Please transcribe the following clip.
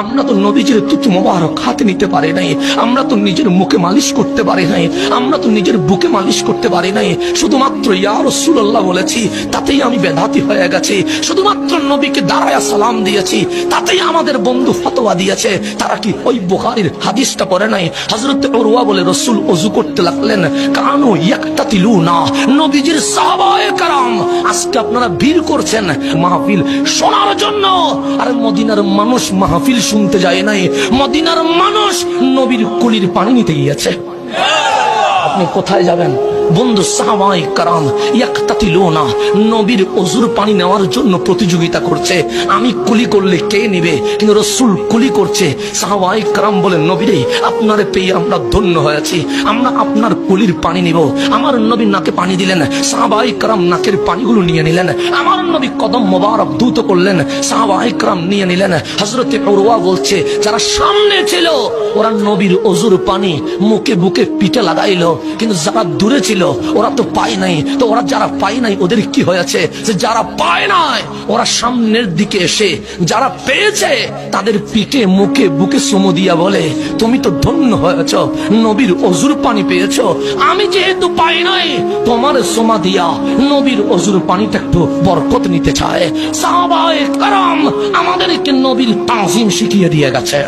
আমরা তো নবীজির তুতু মোবারক হাতে নিতে পারি নাই। আমরা তো নিজের মুখে মালিশ করতে পারি নাই। আমরা তো নিজের বুকে মালিশ করতে পারি নাই। শুধুমাত্র ইয়া রসুল্লাহ বলেছি, তাতেই আমি বেদাতি হয়ে গেছি। শুধুমাত্র নবীকে দাঁড়ায়া সালাম দিয়েছি, তাতেই আমাদের বন্ধু ফতোয়া দিয়েছে। তারা কি ওই বুখারির হাদিসটা পড়ে নাই? হজরত ওরুয়া বলে রসুল অজু করতে লাগলেন, কানু একটা তিলু না নবীজির সাহাবায়ে কারাম, আজকে আপনারা ভিড় করছেন মাহফিল শোনার জন্য। আর মদিনার মানুষ মাহফিল শুনতে যায় নাই। মদিনার মানুষ নবীর কুলির পানি নিতে গিয়েছে। আপনি কোথায় যাবেন? বন্ধু সাহাবাই কারাম ইয়াক্তাতিলো না নবীর অজুর পানি নেওয়ার জন্য প্রতিযোগিতা করছে। আমি কুলি করলে কে নেবে? কিন্তু রসুল কুলি করছে। সাহাবাই কারাম বলে নবীরে, আপনারে পেয়ে আমরা ধন্য হয়েছি। আমরা আপনার কুলির পানি নিব। আমার নবী নাকে পানি দিলেন। সাহাবাই কারাম নাকের পানিগুলো নিয়ে নিলেন। আমার নবী কদম মোবারক দ্রুত করলেন। সাহাবাই কারাম নিয়ে নিলেন। হজরতে পড়ুয়া বলছে, যারা সামনে ছিল, ওরা নবীর অজুর পানি মুখে বুকে পিঠে লাগাইলো। কিন্তু যারা দূরে ছিল ওরা তো পায় নাই। তো ওরা যারা পায় নাই, ওদের কি হয়েছে? যে যারা পায় নাই, ওরা সামনের দিকে এসে, যারা পেয়েছে, তাদের পিঠে, মুখে, বুকে সুমো দিয়া বলে, তুমি তো ধন্য হয়েছ, নবীর অজুর পানি পেয়েছ। আমি যেহেতু পাই নাই, তোমার সোমা দিয়া নবীর অজুর পানিটা একটু বরকত নিতে চায়। সাহাবায়ে কারাম আমাদেরকে নবীর তাজিম শিখিয়ে দিয়ে গেছে।